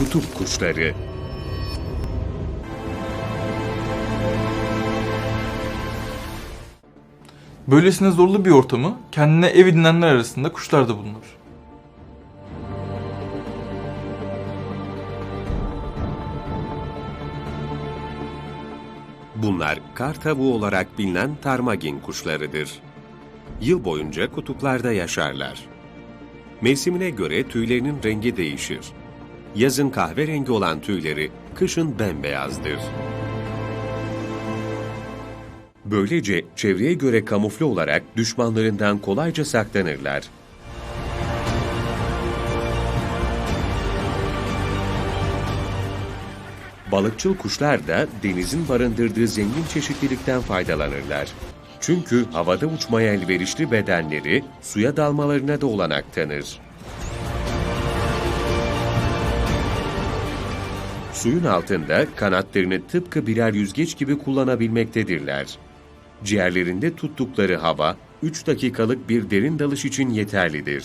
kutup kuşları. Böylesine zorlu bir ortamı kendine ev edinenler arasında kuşlar da bulunur. Bunlar kar tavuğu olarak bilinen tarmagin kuşlarıdır. Yıl boyunca kutuplarda yaşarlar. Mevsimine göre tüylerinin rengi değişir. Yazın kahverengi olan tüyleri kışın bembeyazdır. Böylece çevreye göre kamufle olarak düşmanlarından kolayca saklanırlar. Balıkçıl kuşlar da denizin barındırdığı zengin çeşitlilikten faydalanırlar. Çünkü havada uçmaya elverişli bedenleri suya dalmalarına da olanak tanır. Suyun altında kanatlarını tıpkı birer yüzgeç gibi kullanabilmektedirler. Ciğerlerinde tuttukları hava 3 dakikalık bir derin dalış için yeterlidir.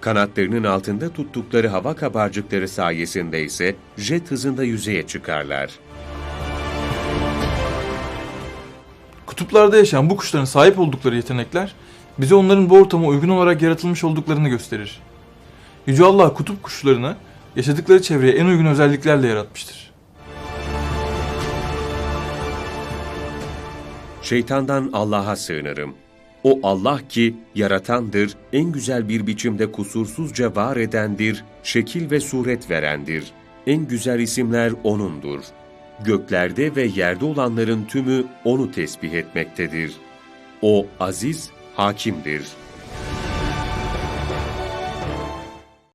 Kanatlarının altında tuttukları hava kabarcıkları sayesinde ise jet hızında yüzeye çıkarlar. Kutuplarda yaşayan bu kuşların sahip oldukları yetenekler bize onların bu ortama uygun olarak yaratılmış olduklarını gösterir. Yüce Allah kutup kuşlarını yaşadıkları çevreye en uygun özelliklerle yaratmıştır. Şeytandan Allah'a sığınırım. O Allah ki yaratandır, en güzel bir biçimde kusursuzca var edendir, şekil ve suret verendir. En güzel isimler O'nundur. Göklerde ve yerde olanların tümü O'nu tesbih etmektedir. O aziz, hakimdir.''